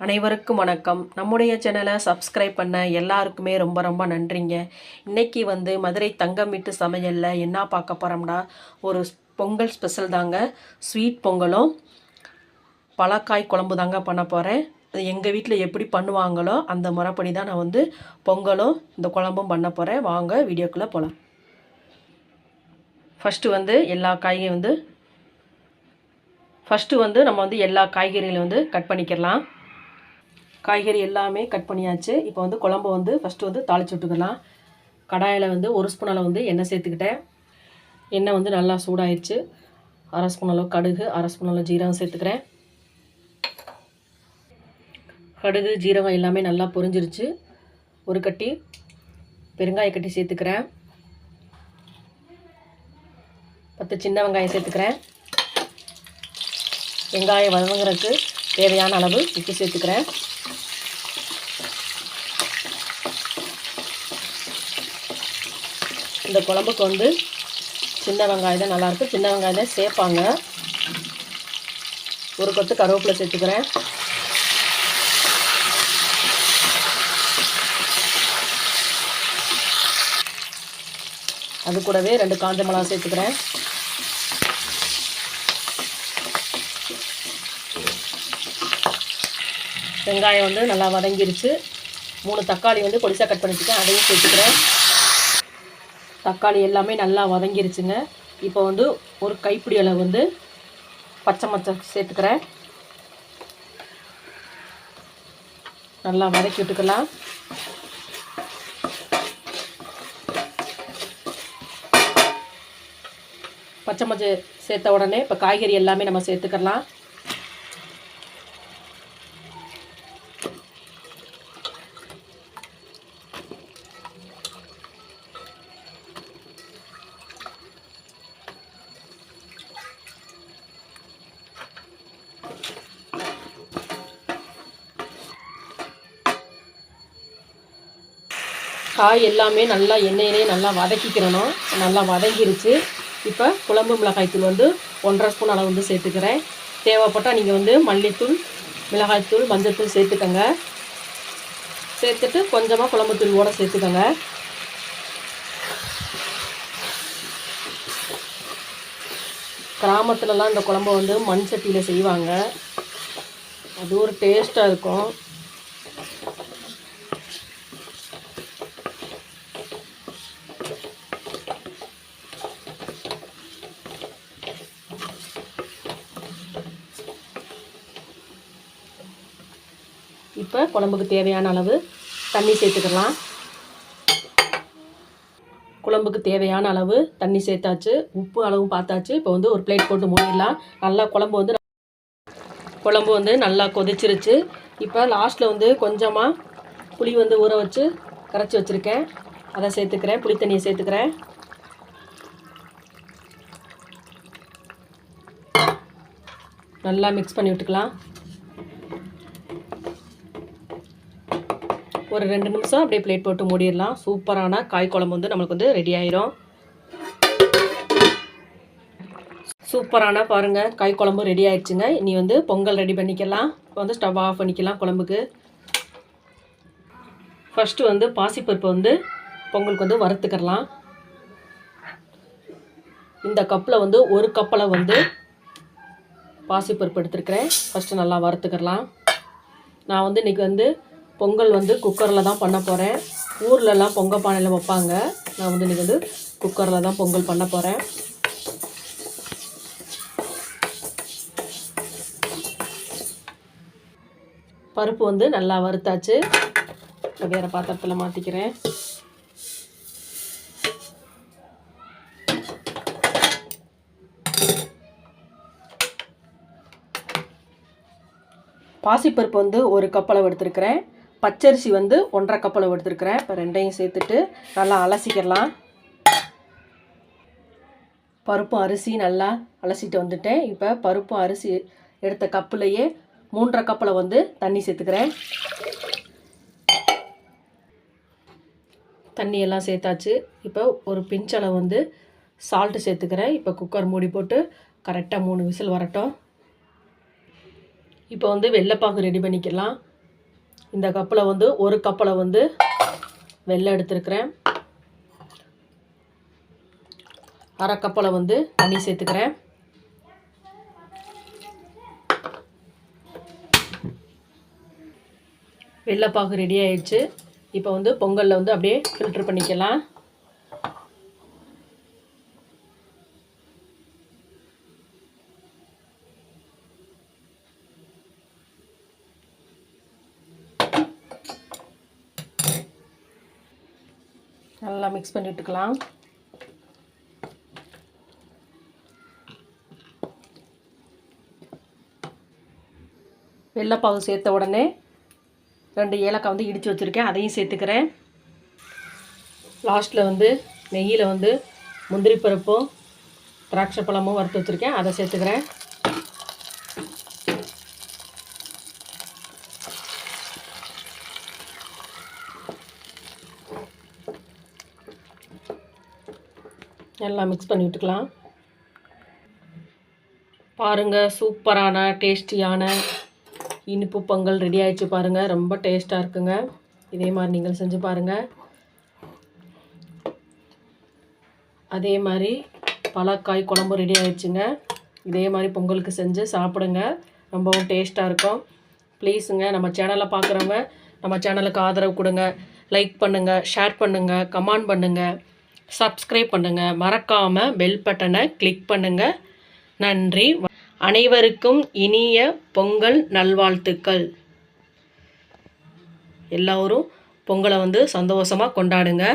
அனைவருக்கும் வணக்கம். நம்முடைய சேனலை சப்ஸ்கிரைப் பண்ண எல்லாருக்குமே ரொம்ப ரொம்ப நன்றிங்க. இன்றைக்கி வந்து மதுரை தங்கம் வீட்டு சமையலில் என்ன பார்க்க போகிறோம்னா ஒரு பொங்கல் ஸ்பெஷல் தாங்க. ஸ்வீட் பொங்கலும் பழக்காய் குழம்பு தாங்க பண்ண போகிறேன் அது எங்கள் வீட்டில் எப்படி பண்ணுவாங்களோ அந்த முறைப்படி தான் நான் வந்து பொங்கலும் இந்த குழம்பும் பண்ண போகிறேன் வாங்க வீடியோக்குள்ளே போகலாம் ஃபஸ்ட்டு வந்து எல்லா காய்கறியும் வந்து ஃபஸ்ட்டு வந்து நம்ம வந்து எல்லா காய்கறிகளையும் வந்து கட் பண்ணிக்கிடலாம் காய்கறி எல்லாமே கட் பண்ணியாச்சு. இப்போ வந்து குழம்பு வந்து ஃபஸ்ட்டு வந்து தாளிச்சு விட்டுக்கலாம். கடாயில் வந்து ஒரு ஸ்பூன் அளவு வந்து எண்ணெய் சேர்த்துக்கிட்டேன். எண்ணெய் வந்து நல்லா சூடாயிடுச்சு அரை ஸ்பூன் அளவு கடுகு அரை ஸ்பூன் அளவு ஜீரகம் சேர்த்துக்கிறேன். கடுகு ஜீரகம் எல்லாமே நல்லா பொரிஞ்சிருச்சு. ஒரு கட்டி பெருங்காய கட்டி சேர்த்துக்கிறேன். பத்து சின்ன வெங்காயம் சேர்த்துக்கிறேன். வெங்காயம் வதங்குறதுக்கு தேவையான அளவு உப்பு சேர்த்துக்கிறேன். இந்த குழம்புக்கு வந்து சின்ன வெங்காயம் தான் நல்லாயிருக்கும் சின்ன வெங்காயம் தான் சேர்ப்பாங்க. ஒரு கொத்து கருவேப்பிலை சேர்த்துக்கிறேன். அது கூடவே ரெண்டு காஞ்ச மிளகா சேர்த்துக்கிறேன். வெங்காயம் வந்து நல்லா வதங்கிருச்சு. மூணு தக்காளி வந்து பொடிசாக கட் பண்ணிட்டுக்கேன் அதையும் சேர்த்துக்கிறேன். தக்காளி எல்லாமே நல்லா வதங்கிருச்சுங்க. இப்போ வந்து ஒரு கைப்பிடி அளவு வந்து பச்சை மச்சை சேர்த்துக்கிறேன். நல்லா வதக்கி விட்டுக்கலாம். பச்சை மச்சை சேர்த்த உடனே இப்போ காய்கறி எல்லாமே நம்ம சேர்த்துக்கலாம். காய் எல்லாமே நல்லா எண்ணெயிலே நல்லா வதக்கிக்கிறணும் நல்லா வதங்கிருச்சு. இப்போ குழம்பு மிளகாய்த்தூள் வந்து ஒன்றரை ஸ்பூன் அளவு வந்து சேர்த்துக்கிறேன். தேவைப்பட்டால் நீங்கள் வந்து மல்லித்தூள் மிளகாய்த்தூள் மஞ்சள்தூள் சேர்த்துக்கோங்க. சேர்த்துட்டு கொஞ்சமாக குழம்புத்தூள் கூட சேர்த்துக்கோங்க. கிராமத்துலலாம் இந்த குழம்பு வந்து மண் சட்டியில் செய்வாங்க. அது ஒரு டேஸ்ட்டாக இருக்கும். இப்போ குழம்புக்கு தேவையான அளவு தண்ணி சேர்த்துக்கலாம். குழம்புக்கு தேவையான அளவு தண்ணி சேர்த்தாச்சு. உப்பு அளவும் பார்த்தாச்சு. இப்போ வந்து ஒரு பிளேட் போட்டு மூடிடலாம். நல்லா குழம்பு வந்து குழம்பு வந்து நல்லா கொதிச்சிருச்சு. இப்போ லாஸ்ட்டில் வந்து கொஞ்சமாக புளி வந்து ஊற வச்சு கரைச்சி வச்சுருக்கேன். அதை சேர்த்துக்கிறேன். புளி தண்ணியை சேர்த்துக்கிறேன். நல்லா மிக்ஸ் பண்ணி விட்டுக்கலாம். ஒரு ரெண்டு நிமிஷம் அப்படியே பிளேட் போட்டு மூடிடலாம். சூப்பரான காய் குழம்பு வந்து நம்மளுக்கு வந்து ரெடி ஆயிரும். சூப்பரான பாருங்கள் காய் குழம்பு ரெடி ஆயிடுச்சுங்க. இனி வந்து பொங்கல் ரெடி பண்ணிக்கலாம். இப்போ வந்து ஸ்டவ் ஆஃப் பண்ணிக்கலாம் குழம்புக்கு. ஃபஸ்ட்டு வந்து பாசிப்பருப்பு வந்து பொங்கலுக்கு வந்து வறுத்துக்கிறலாம். இந்த கப்பில் வந்து ஒரு கப்பில் வந்து பாசிப்பருப்பு எடுத்துருக்கிறேன். ஃபஸ்ட்டு நல்லா வறுத்துக்கிறலாம். நான் வந்து இன்றைக்கி வந்து பொங்கல் வந்து குக்கரில் தான் பண்ண போகிறேன் ஊர்லலாம் பொங்கல் பானையில் வைப்பாங்க. நான் வந்து இன்றைக்கி வந்து குக்கரில் தான் பொங்கல் பண்ண போகிறேன் பருப்பு வந்து நல்லா வறுத்தாச்சு. வேறு பாத்திரத்தில் மாற்றிக்கிறேன் பாசிப்பருப்பு வந்து ஒரு கப்பளவு எடுத்துருக்கிறேன். பச்சரிசி வந்து ஒன்றரை கப்பளவு எடுத்துருக்கிறேன். இப்போ ரெண்டையும் சேர்த்துட்டு நல்லா அலசிக்கிடலாம் பருப்பும் அரிசி நல்லா அலசிட்டு வந்துட்டேன். இப்போ பருப்பும் அரிசி எடுத்த கப்புலையே மூன்றரை கப்பில் வந்து தண்ணி சேர்த்துக்கிறேன். தண்ணி எல்லாம் சேர்த்தாச்சு. இப்போ ஒரு பிஞ்சளவு வந்து சால்ட்டு சேர்த்துக்கிறேன். இப்போ குக்கர் மூடி போட்டு கரெக்டாக மூணு விசில் வரட்டும். இப்போ வந்து வெள்ளைப்பாகு ரெடி பண்ணிக்கலாம். இந்த கப்பில் வந்து ஒரு கப்பில் வந்து வெள்ளை எடுத்துருக்கிறேன். அரை கப்பில் வந்து தண்ணி சேர்த்துக்கிறேன். வெள்ளைப்பாகு ரெடி ஆயிடுச்சு. இப்போ வந்து பொங்கலில் வந்து அப்படியே ஃபில்ட்ரு பண்ணிக்கலாம். நல்லா மிக்ஸ் பண்ணிட்டுக்கலாம் வெள்ளைப்பாகு சேர்த்த உடனே ரெண்டு ஏலக்காய் வந்து இடித்து வச்சுருக்கேன். அதையும் சேர்த்துக்கிறேன். லாஸ்ட்டில் வந்து நெய்யில் வந்து முந்திரி பருப்பும் திராட்சை பழமும் வறுத்து வச்சுருக்கேன். அதை சேர்த்துக்கிறேன். நல்லா மிக்ஸ் பண்ணி விட்டுக்கலாம். பாருங்கள் சூப்பரான டேஸ்டியான இனிப்பு பொங்கல் ரெடி ஆயிடுச்சு பாருங்கள் ரொம்ப டேஸ்ட்டாக இருக்குங்க. இதே மாதிரி நீங்கள் செஞ்சு பாருங்கள் அதே மாதிரி பழக்காய் குழம்பு ரெடி ஆயிடுச்சுங்க. இதே மாதிரி பொங்கலுக்கு செஞ்சு சாப்பிடுங்க. ரொம்பவும் டேஸ்ட்டாக இருக்கும். ப்ளீஸுங்க நம்ம சேனலை பார்க்குறவங்க நம்ம சேனலுக்கு ஆதரவு கொடுங்க. லைக் பண்ணுங்கள் ஷேர் பண்ணுங்கள் கமெண்ட் பண்ணுங்கள் சப்ஸ்கிரைப் பண்ணுங்கள் மறக்காமல் பெல் பட்டனை கிளிக் பண்ணுங்கள் நன்றி. அனைவருக்கும் இனிய பொங்கல் நல்வாழ்த்துக்கள். எல்லோரும் பொங்கலை வந்து சந்தோஷமாக கொண்டாடுங்க.